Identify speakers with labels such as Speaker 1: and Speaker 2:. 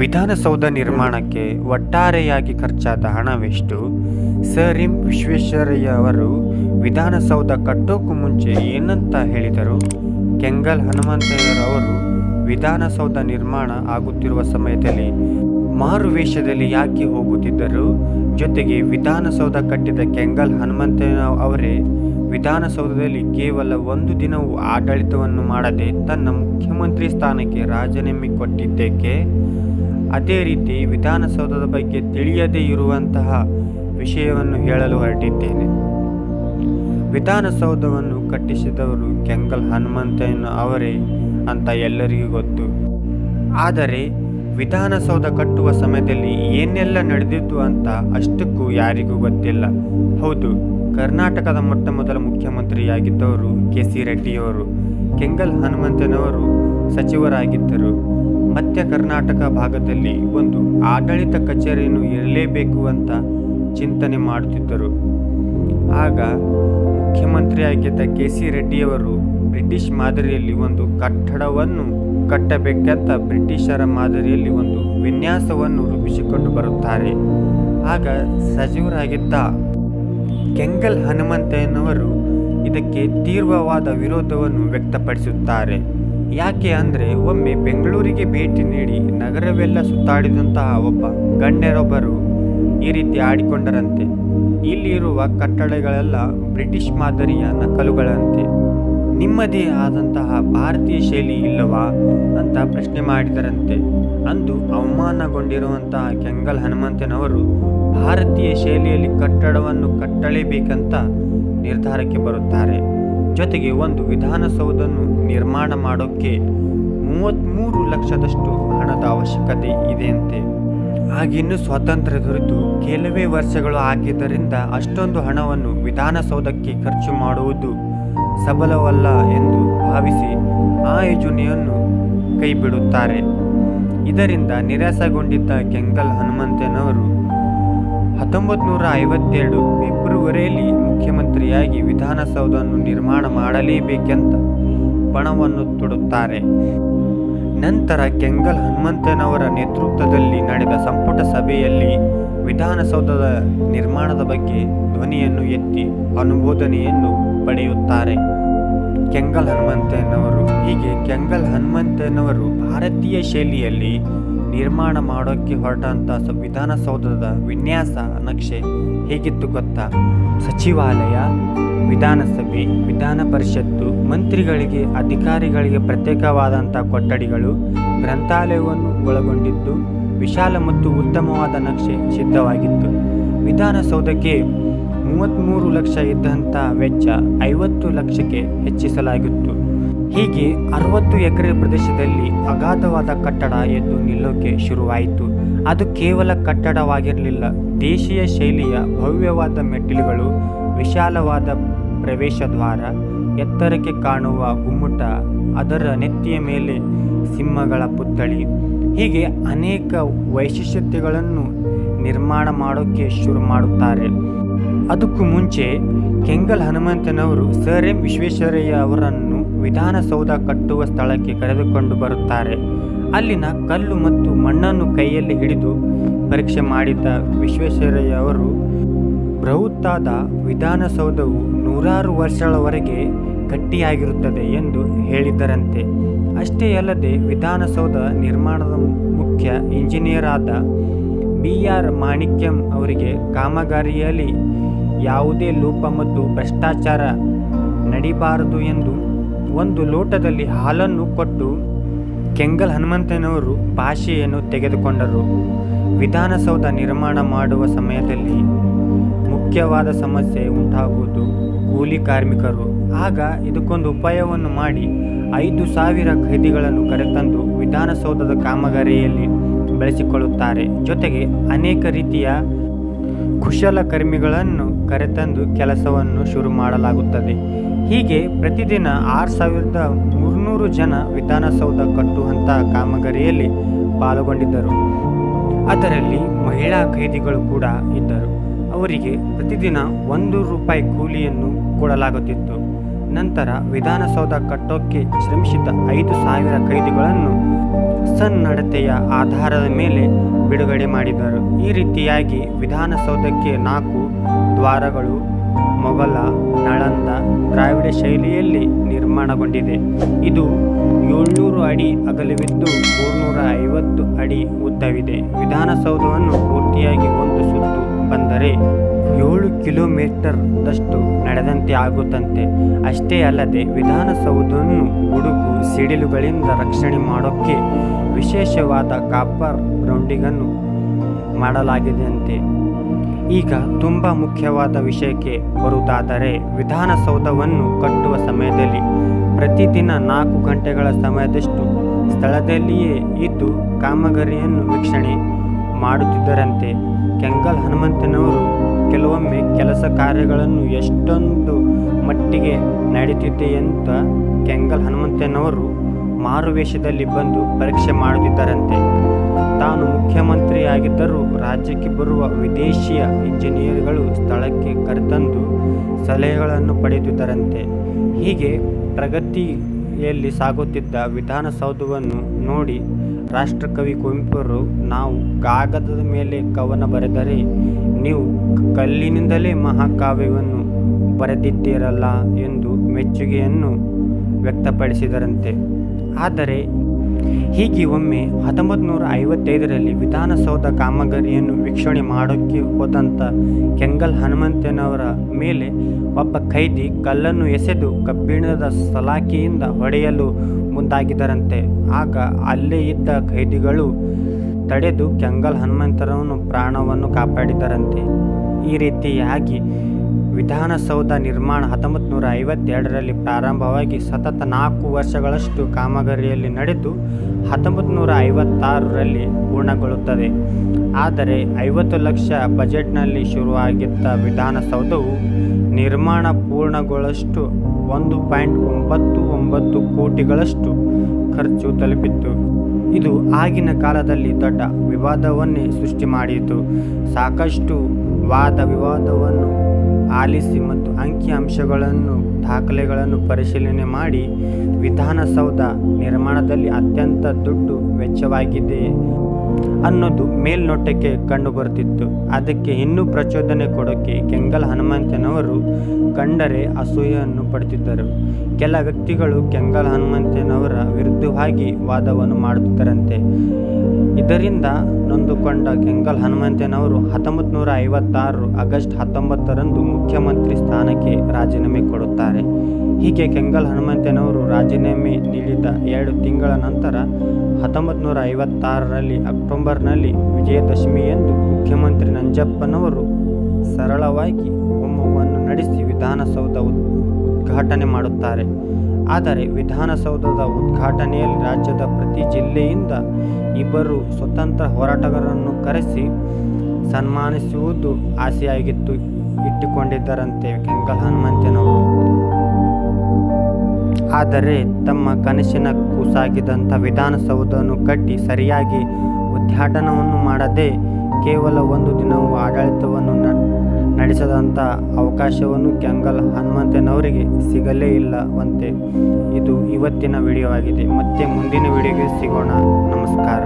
Speaker 1: ವಿಧಾನಸೌಧ ನಿರ್ಮಾಣಕ್ಕೆ ಒಟ್ಟಾರೆಯಾಗಿ ಖರ್ಚಾದ ಹಣವೆಷ್ಟು? ಸರ್ ಎಂ ವಿಶ್ವೇಶ್ವರಯ್ಯ ಅವರು ವಿಧಾನಸೌಧ ಕಟ್ಟೋಕ್ಕೂ ಮುಂಚೆ ಏನಂತ ಹೇಳಿದರು? ಕೆಂಗಲ್ ಹನುಮಂತಯ್ಯರವರು ವಿಧಾನಸೌಧ ನಿರ್ಮಾಣ ಆಗುತ್ತಿರುವ ಸಮಯದಲ್ಲಿ ಮಾರುವೇಷದಲ್ಲಿ ಯಾಕೆ ಹೋಗುತ್ತಿದ್ದರು? ಜೊತೆಗೆ ವಿಧಾನಸೌಧ ಕಟ್ಟಿದ ಕೆಂಗಲ್ ಹನುಮಂತಯ್ಯ ಅವರೇ ವಿಧಾನಸೌಧದಲ್ಲಿ ಕೇವಲ ಒಂದು ದಿನವೂ ಆಡಳಿತವನ್ನು ಮಾಡದೆ ತನ್ನ ಮುಖ್ಯಮಂತ್ರಿ ಸ್ಥಾನಕ್ಕೆ ರಾಜೀನಾಮೆ ಕೊಟ್ಟಿದ್ದಕ್ಕೆ ಅದೇ ರೀತಿ ವಿಧಾನಸೌಧದ ಬಗ್ಗೆ ತಿಳಿಯದೇ ಇರುವಂತಹ ವಿಷಯವನ್ನು ಹೇಳಲು ಹೊರಟಿದ್ದೇನೆ. ವಿಧಾನಸೌಧವನ್ನು ಕಟ್ಟಿಸಿದವರು ಕೆಂಗಲ್ ಹನುಮಂತಯ್ಯನ ಅವರೇ ಅಂತ ಎಲ್ಲರಿಗೂ ಗೊತ್ತು. ಆದರೆ ವಿಧಾನಸೌಧ ಕಟ್ಟುವ ಸಮಯದಲ್ಲಿ ಏನೆಲ್ಲ ನಡೆದಿತ್ತು ಅಂತ ಅಷ್ಟಕ್ಕೂ ಯಾರಿಗೂ ಗೊತ್ತಿಲ್ಲ. ಹೌದು, ಕರ್ನಾಟಕದ ಮೊಟ್ಟ ಮೊದಲ ಮುಖ್ಯಮಂತ್ರಿಯಾಗಿದ್ದವರು ಕೆ ಸಿ ರೆಡ್ಡಿಯವರು. ಕೆಂಗಲ್ ಹನುಮಂತನವರು ಸಚಿವರಾಗಿದ್ದರು. ಮಧ್ಯ ಕರ್ನಾಟಕ ಭಾಗದಲ್ಲಿ ಒಂದು ಆಡಳಿತ ಕಚೇರಿಯನ್ನು ಇರಲೇಬೇಕು ಅಂತ ಚಿಂತನೆ ಮಾಡುತ್ತಿದ್ದರು. ಆಗ ಮುಖ್ಯಮಂತ್ರಿಯಾಗಿದ್ದ ಕೆ ಸಿ ರೆಡ್ಡಿಯವರು ಬ್ರಿಟಿಷ್ ಮಾದರಿಯಲ್ಲಿ ಒಂದು ಕಟ್ಟಡವನ್ನು ಕಟ್ಟಬೇಕಂತ ಬ್ರಿಟಿಷರ ಮಾದರಿಯಲ್ಲಿ ಒಂದು ವಿನ್ಯಾಸವನ್ನು ರೂಪಿಸಿಕೊಂಡು ಬರುತ್ತಾರೆ. ಆಗ ಸಚಿವರಾಗಿದ್ದ ಕೆಂಗಲ್ ಹನುಮಂತಯ್ಯನವರು ಇದಕ್ಕೆ ತೀವ್ರವಾದ ವಿರೋಧವನ್ನು ವ್ಯಕ್ತಪಡಿಸುತ್ತಾರೆ. ಯಾಕೆ ಅಂದರೆ ಒಮ್ಮೆ ಬೆಂಗಳೂರಿಗೆ ಭೇಟಿ ನೀಡಿ ನಗರವೆಲ್ಲ ಸುತ್ತಾಡಿದಂತಹ ಒಬ್ಬ ಗಣ್ಯರೊಬ್ಬರು ಈ ರೀತಿ ಆಡಿಕೊಂಡರಂತೆ. ಇಲ್ಲಿರುವ ಕಟ್ಟಡಗಳೆಲ್ಲ ಬ್ರಿಟಿಷ್ ಮಾದರಿಯ ನಕಲುಗಳಂತೆ. ನಿಮ್ಮದೇ ಆದಂತಹ ಭಾರತೀಯ ಶೈಲಿ ಇಲ್ಲವಾ ಅಂತ ಪ್ರಶ್ನೆ ಮಾಡಿದರಂತೆ. ಅಂದು ಅವಮಾನಗೊಂಡಿರುವಂತಹ ಕೆಂಗಲ್ ಹನುಮಂತನವರು ಭಾರತೀಯ ಶೈಲಿಯಲ್ಲಿ ಕಟ್ಟಡವನ್ನು ಕಟ್ಟಲೇಬೇಕಂತ ನಿರ್ಧಾರಕ್ಕೆ ಬರುತ್ತಾರೆ. ಜೊತೆಗೆ ಒಂದು ವಿಧಾನಸೌಧವನ್ನು ನಿರ್ಮಾಣ ಮಾಡೋಕ್ಕೆ ಮೂವತ್ತ್ಮೂರು ಲಕ್ಷದಷ್ಟು ಹಣದ ಅವಶ್ಯಕತೆ ಇದೆಯಂತೆ. ಆಗಿನ್ನೂ ಸ್ವಾತಂತ್ರ್ಯ ದೊರೆತು. ಕೆಲವೇ ವರ್ಷಗಳು ಆಗಿದ್ದರಿಂದ ಅಷ್ಟೊಂದು ಹಣವನ್ನು ವಿಧಾನಸೌಧಕ್ಕೆ ಖರ್ಚು ಮಾಡುವುದು ಸಬಲವಲ್ಲ ಎಂದು ಭಾವಿಸಿ ಆ ಯೋಜನೆಯನ್ನು ಕೈಬಿಡುತ್ತಾರೆ. ಇದರಿಂದ ನಿರಾಸೆಗೊಂಡಿದ್ದ ಕೆಂಗಲ್ ಹನುಮಂತನವರು ಹತ್ತೊಂಬತ್ತು ನೂರ ಐವತ್ತೆರಡು ಫೆಬ್ರವರಿಯಲ್ಲಿ ಮುಖ್ಯಮಂತ್ರಿಯಾಗಿ ವಿಧಾನಸೌಧವನ್ನು ನಿರ್ಮಾಣ ಮಾಡಲೇಬೇಕೆಂತ ಪಣವನ್ನು ತೊಡುತ್ತಾರೆ. ನಂತರ ಕೆಂಗಲ್ ಹನುಮಂತನವರ ನೇತೃತ್ವದಲ್ಲಿ ನಡೆದ ಸಂಪುಟ ಸಭೆಯಲ್ಲಿ ವಿಧಾನಸೌಧದ ನಿರ್ಮಾಣದ ಬಗ್ಗೆ ಧ್ವನಿಯನ್ನು ಎತ್ತಿ ಅನುಮೋದನೆಯನ್ನು ಪಡೆಯುತ್ತಾರೆ. ಕೆಂಗಲ್ ಹನುಮಂತನವರು ಹೀಗೆ ಕೆಂಗಲ್ ಹನುಮಂತನವರು ಭಾರತೀಯ ಶೈಲಿಯಲ್ಲಿ ನಿರ್ಮಾಣ ಮಾಡೋಕ್ಕೆ ಹೊರಟಂಥ ವಿಧಾನಸೌಧದ ವಿನ್ಯಾಸ ನಕ್ಷೆ ಹೇಗಿತ್ತು ಗೊತ್ತಾ? ಸಚಿವಾಲಯ, ವಿಧಾನಸಭೆ, ವಿಧಾನ ಪರಿಷತ್ತು, ಮಂತ್ರಿಗಳಿಗೆ, ಅಧಿಕಾರಿಗಳಿಗೆ ಪ್ರತ್ಯೇಕವಾದಂಥ ಕೊಠಡಿಗಳು, ಗ್ರಂಥಾಲಯವನ್ನು ಒಳಗೊಂಡಿದ್ದು ವಿಶಾಲ ಮತ್ತು ಉತ್ತಮವಾದ ನಕ್ಷೆ ಸಿದ್ಧವಾಗಿತ್ತು. ವಿಧಾನಸೌಧಕ್ಕೆ ಮೂವತ್ತ್ಮೂರು ಲಕ್ಷ ಇದ್ದಂಥ ವೆಚ್ಚ ಐವತ್ತು ಲಕ್ಷಕ್ಕೆ ಹೆಚ್ಚಿಸಲಾಗಿತ್ತು. ಹೀಗೆ ಅರವತ್ತು ಎಕರೆ ಪ್ರದೇಶದಲ್ಲಿ ಅಗಾಧವಾದ ಕಟ್ಟಡ ಎದ್ದು ನಿಲ್ಲೋಕೆ ಶುರುವಾಯಿತು. ಅದು ಕೇವಲ ಕಟ್ಟಡವಾಗಿರಲಿಲ್ಲ, ದೇಶೀಯ ಶೈಲಿಯ ಭವ್ಯವಾದ ಮೆಟ್ಟಿಲುಗಳು, ವಿಶಾಲವಾದ ಪ್ರವೇಶ ದ್ವಾರ ಎತ್ತರಕ್ಕೆ ಕಾಣುವ ಗುಮ್ಮಟ, ಅದರ ನೆತ್ತಿಯ ಮೇಲೆ ಸಿಂಹಗಳ ಪುತ್ಥಳಿ, ಹೀಗೆ ಅನೇಕ ವೈಶಿಷ್ಟ್ಯತೆಗಳನ್ನು ನಿರ್ಮಾಣ ಮಾಡೋಕ್ಕೆ ಶುರು ಮಾಡುತ್ತಾರೆ. ಅದಕ್ಕೂ ಮುಂಚೆ ಕೆಂಗಲ್ ಹನುಮಂತನವರು ಸರ್ ಎಂ ವಿಶ್ವೇಶ್ವರಯ್ಯ ಅವರನ್ನು ವಿಧಾನಸೌಧ ಕಟ್ಟುವ ಸ್ಥಳಕ್ಕೆ ಕರೆದುಕೊಂಡು ಬರುತ್ತಾರೆ. ಅಲ್ಲಿನ ಕಲ್ಲು ಮತ್ತು ಮಣ್ಣನ್ನು ಕೈಯಲ್ಲಿ ಹಿಡಿದು ಪರೀಕ್ಷೆ ಮಾಡಿದ್ದ ವಿಶ್ವೇಶ್ವರಯ್ಯ ಅವರು ಬೃಹತ್ತಾದ ವಿಧಾನಸೌಧವು ನೂರಾರು ವರ್ಷಗಳವರೆಗೆ ಗಟ್ಟಿಯಾಗಿರುತ್ತದೆ ಎಂದು ಹೇಳಿದ್ದರಂತೆ ಅಷ್ಟೇ ಅಲ್ಲದೆ ವಿಧಾನಸೌಧ ನಿರ್ಮಾಣದ ಮುಖ್ಯ ಇಂಜಿನಿಯರ್ ಆದ ಬಿ ಆರ್ ಮಾಣಿಕ್ಯಂ ಅವರಿಗೆ ಕಾಮಗಾರಿಯಲ್ಲಿ ಯಾವುದೇ ಲೋಪ ಮತ್ತು ಭ್ರಷ್ಟಾಚಾರ ನಡಿಬಾರದು ಎಂದು ಒಂದು ಲೋಟದಲ್ಲಿ ಹಾಲನ್ನು ಕೊಟ್ಟು ಕೆಂಗಲ್ ಹನುಮಂತನವರು ಭಾಷೆಯನ್ನು ತೆಗೆದುಕೊಂಡರು. ವಿಧಾನಸೌಧ ನಿರ್ಮಾಣ ಮಾಡುವ ಸಮಯದಲ್ಲಿ ಮುಖ್ಯವಾದ ಸಮಸ್ಯೆ ಉಂಟಾಗುವುದು ಕೂಲಿ ಕಾರ್ಮಿಕರು. ಆಗ ಇದಕ್ಕೊಂದು ಉಪಾಯವನ್ನು ಮಾಡಿ ಐದು ಸಾವಿರ ಖೈದಿಗಳನ್ನು ಕರೆತಂದು ವಿಧಾನಸೌಧದ ಕಾಮಗಾರಿಯಲ್ಲಿ ಬಳಸಿಕೊಳ್ಳುತ್ತಾರೆ. ಜೊತೆಗೆ ಅನೇಕ ರೀತಿಯ ಕುಶಲಕರ್ಮಿಗಳನ್ನು ಕರೆತಂದು ಕೆಲಸವನ್ನು ಶುರು ಮಾಡಲಾಗುತ್ತದೆ. ಹೀಗೆ ಪ್ರತಿದಿನ ಆರು ಸಾವಿರದ ಮೂರುನೂರು ಜನ ವಿಧಾನಸೌಧ ಕಟ್ಟುವಂಥ ಕಾಮಗಾರಿಯಲ್ಲಿ ಪಾಲ್ಗೊಂಡಿದ್ದರು. ಅದರಲ್ಲಿ ಮಹಿಳಾ ಖೈದಿಗಳು ಕೂಡ ಇದ್ದರು. ಅವರಿಗೆ ಪ್ರತಿದಿನ ಒಂದು ರೂಪಾಯಿ ಕೂಲಿಯನ್ನು ಕೊಡಲಾಗುತ್ತಿತ್ತು. ನಂತರ ವಿಧಾನಸೌಧ ಕಟ್ಟೋಕ್ಕೆ ಶ್ರಮಿಸಿದ್ದ ಐದು ಸಾವಿರ ಖೈದಿಗಳನ್ನು ಸನ್ನಡತೆಯ ಆಧಾರದ ಮೇಲೆ ಬಿಡುಗಡೆ ಮಾಡಿದರು. ಈ ರೀತಿಯಾಗಿ ವಿಧಾನಸೌಧಕ್ಕೆ ನಾಲ್ಕು ದ್ವಾರಗಳು, ಮೊಘಲ, ನಳಂದ ದ್ರಾವಿಡ ಶೈಲಿಯಲ್ಲಿ ನಿರ್ಮಾಣಗೊಂಡಿದೆ. ಇದು ಏಳ್ನೂರು ಅಡಿ ಅಗಲವಿದ್ದು ಮೂರ್ನೂರ ಐವತ್ತು ಅಡಿ ಉದ್ದವಿದೆ. ವಿಧಾನಸೌಧವನ್ನು ಪೂರ್ತಿಯಾಗಿ ಕಿಲೋಮೀಟರ್ದಷ್ಟು ನಡೆದಂತೆ ಆಗುತ್ತಂತೆ. ಅಷ್ಟೇ ಅಲ್ಲದೆ ವಿಧಾನಸೌಧವನ್ನು ಉಡುಕು ಸಿಡಿಲುಗಳಿಂದ ರಕ್ಷಣೆ ಮಾಡೋಕ್ಕೆ ವಿಶೇಷವಾದ ಕಾಪರ್ ರೌಂಡಿಗನ್ನು ಮಾಡಲಾಗಿದೆಯಂತೆ. ಈಗ ತುಂಬ ಮುಖ್ಯವಾದ ವಿಷಯಕ್ಕೆ ಬರುವುದಾದರೆ ವಿಧಾನಸೌಧವನ್ನು ಕಟ್ಟುವ ಸಮಯದಲ್ಲಿ ಪ್ರತಿದಿನ ನಾಲ್ಕು ಗಂಟೆಗಳ ಸಮಯದಷ್ಟು ಸ್ಥಳದಲ್ಲಿಯೇ ಇದ್ದು ಕಾಮಗಾರಿಯನ್ನು ವೀಕ್ಷಣೆ ಮಾಡುತ್ತಿದ್ದರಂತೆ ಕೆಂಗಲ್ ಹನುಮಂತನವರು ಕೆಲವೊಮ್ಮೆ ಕೆಲಸ ಕಾರ್ಯಗಳನ್ನು ಎಷ್ಟೊಂದು ಮಟ್ಟಿಗೆ ನಡೀತಿದೆ ಅಂತ ಕೆಂಗಲ್ ಹನುಮಂತನವರು ಮಾರುವೇಷದಲ್ಲಿ ಬಂದು ಪರೀಕ್ಷೆ ಮಾಡುತ್ತಿದ್ದರಂತೆ. ತಾನು ಮುಖ್ಯಮಂತ್ರಿಯಾಗಿದ್ದರೂ ರಾಜ್ಯಕ್ಕೆ ಬರುವ ವಿದೇಶಿಯ ಇಂಜಿನಿಯರ್ಗಳು ಸ್ಥಳಕ್ಕೆ ಕರೆತಂದು ಸಲಹೆಗಳನ್ನು ಪಡೆಯುತ್ತಿದ್ದರಂತೆ ಹೀಗೆ ಪ್ರಗತಿಯಲ್ಲಿ ಸಾಗುತ್ತಿದ್ದ ವಿಧಾನಸೌಧವನ್ನು ನೋಡಿ ರಾಷ್ಟ್ರಕವಿ ಕುವೆಂಪುರು ನಾವು ಕಾಗದದ ಮೇಲೆ ಕವನ ಬರೆದರೆ ನೀವು ಕಲ್ಲಿನಿಂದಲೇ ಮಹಾಕಾವ್ಯವನ್ನು ಬರೆದಿದ್ದೀರಲ್ಲ ಎಂದು ಮೆಚ್ಚುಗೆಯನ್ನು ವ್ಯಕ್ತಪಡಿಸಿದರಂತೆ. ಆದರೆ ಹೀಗೆ ಒಮ್ಮೆ ಹತ್ತೊಂಬತ್ತು ನೂರ ಐವತ್ತೈದರಲ್ಲಿ ವಿಧಾನಸೌಧ ಕಾಮಗಾರಿಯನ್ನು ವೀಕ್ಷಣೆ ಮಾಡೋಕ್ಕೆ ಹೋದಂಥ ಕೆಂಗಲ್ ಹನುಮಂತನವರ ಮೇಲೆ ಒಬ್ಬ ಖೈದಿ ಕಲ್ಲನ್ನು ಎಸೆದು ಕಬ್ಬಿಣದ ಸಲಾಕೆಯಿಂದ ಹೊಡೆಯಲು ಮುಂದಾಗಿದ್ದರಂತೆ. ಆಗ ಅಲ್ಲೇ ಇದ್ದ ಖೈದಿಗಳು ತಡೆದು ಕೆಂಗಲ್ ಹನುಮಂತರವನ್ನು ಪ್ರಾಣವನ್ನು ಕಾಪಾಡಿದರಂತೆ ಈ ರೀತಿಯಾಗಿ ವಿಧಾನಸೌಧ ನಿರ್ಮಾಣ ಹತ್ತೊಂಬತ್ತು ನೂರ ಐವತ್ತೆರಡರಲ್ಲಿ ಪ್ರಾರಂಭವಾಗಿ ಸತತ ನಾಲ್ಕು ವರ್ಷಗಳಷ್ಟು ಕಾಮಗಾರಿಯಲ್ಲಿ ನಡೆದು ಹತ್ತೊಂಬತ್ತು ನೂರ ಐವತ್ತಾರರಲ್ಲಿ ಪೂರ್ಣಗೊಳ್ಳುತ್ತದೆ. ಆದರೆ ಐವತ್ತು ಲಕ್ಷ ಬಜೆಟ್ನಲ್ಲಿ ಶುರುವಾಗಿದ್ದ ವಿಧಾನಸೌಧವು ನಿರ್ಮಾಣ ಪೂರ್ಣಗೊಳ್ಳಷ್ಟು ಒಂದು ಪಾಯಿಂಟ್ ಒಂಬತ್ತು ಒಂಬತ್ತು ಕೋಟಿಗಳಷ್ಟು ಖರ್ಚು ತಲುಪಿತ್ತು. ಇದು ಆಗಿನ ಕಾಲದಲ್ಲಿ ದೊಡ್ಡ ವಿವಾದವನ್ನೇ ಸೃಷ್ಟಿ ಮಾಡಿತು. ಸಾಕಷ್ಟು ವಾದ ವಿವಾದವನ್ನು ಆಲಿಸಿ ಮತ್ತು ಅಂಕಿಅಂಶಗಳನ್ನು ದಾಖಲೆಗಳನ್ನು ಪರಿಶೀಲನೆ ಮಾಡಿ ವಿಧಾನಸೌಧ ನಿರ್ಮಾಣದಲ್ಲಿ ಅತ್ಯಂತ ದುಡ್ಡು ವೆಚ್ಚವಾಗಿದೆ ಅನ್ನೋದು ಮೇಲ್ನೋಟಕ್ಕೆ ಕಂಡುಬರುತ್ತಿತ್ತು ಅದಕ್ಕೆ ಇನ್ನೂ ಪ್ರಚೋದನೆ ಕೊಡೋಕ್ಕೆ ಕೆಂಗಲ್ ಹನುಮಂತನವರು ಕಂಡರೆ ಅಸೂಯೆಯನ್ನು ಪಡೆದಿದ್ದರು ಕೆಲ ವ್ಯಕ್ತಿಗಳು ಕೆಂಗಲ್ ಹನುಮಂತನವರ ವಿರುದ್ಧವಾಗಿ ವಾದವನ್ನು ಮಾಡುತ್ತಿದ್ದರಂತೆ. ಇದರಿಂದ ನೊಂದುಕೊಂಡ ಕೆಂಗಲ್ ಹನುಮಂತನವರು ಹತ್ತೊಂಬತ್ತು ನೂರ ಐವತ್ತಾರು ಆಗಸ್ಟ್ ಹತ್ತೊಂಬತ್ತರಂದು ಮುಖ್ಯಮಂತ್ರಿ ಸ್ಥಾನಕ್ಕೆ ರಾಜೀನಾಮೆ ಕೊಡುತ್ತಾರೆ. ಹೀಗೆ ಕೆಂಗಲ್ ಹನುಮಂತನವರು ರಾಜೀನಾಮೆ ನೀಡಿದ ಎರಡು ತಿಂಗಳ ನಂತರ ಹತ್ತೊಂಬತ್ತು ನೂರ ಐವತ್ತಾರರಲ್ಲಿ ಅಕ್ಟೋಬರ್ನಲ್ಲಿ ವಿಜಯದಶಮಿಯಂದು ಮುಖ್ಯಮಂತ್ರಿ ನಂಜಪ್ಪನವರು ಸರಳವಾಗಿ ಹೋಮವನ್ನು ನಡೆಸಿ ವಿಧಾನಸೌಧ ಉದ್- ಉದ್ಘಾಟನೆ ಮಾಡುತ್ತಾರೆ. ಆದರೆ ವಿಧಾನಸೌಧದ ಉದ್ಘಾಟನೆಯಲ್ಲಿ ರಾಜ್ಯದ ಪ್ರತಿ ಜಿಲ್ಲೆಯಿಂದ ಇಬ್ಬರು ಸ್ವತಂತ್ರ ಹೋರಾಟಗಾರರನ್ನು ಕರೆಸಿ ಸನ್ಮಾನಿಸುವುದು ಆಸೆಯಾಗಿತ್ತು, ಇಟ್ಟುಕೊಂಡಿದ್ದರಂತೆ ಕೆಂಗಲ್ ಹನುಮಂತನವರು. ಆದರೆ ತಮ್ಮ ಕನಸಿನ ಕೂಸಾಗಿದ್ದಂಥ ವಿಧಾನಸೌಧವನ್ನು ಕಟ್ಟಿ ಸರಿಯಾಗಿ ಉದ್ಘಾಟನವನ್ನು ಮಾಡದೆ ಕೇವಲ ಒಂದು ದಿನವೂ ಆಡಳಿತವನ್ನು ನಡೆಸದಂಥ ಅವಕಾಶವನ್ನು ಕೆಂಗಲ್ ಹನುಮಂತನವರಿಗೆ ಸಿಗಲೇ ಇಲ್ಲವಂತೆ. ಇದು ಇವತ್ತಿನ ವಿಡಿಯೋ ಆಗಿದೆ ಮತ್ತೆ ಮುಂದಿನ ವಿಡಿಯೋಗೆ ಸಿಗೋಣ. ನಮಸ್ಕಾರ.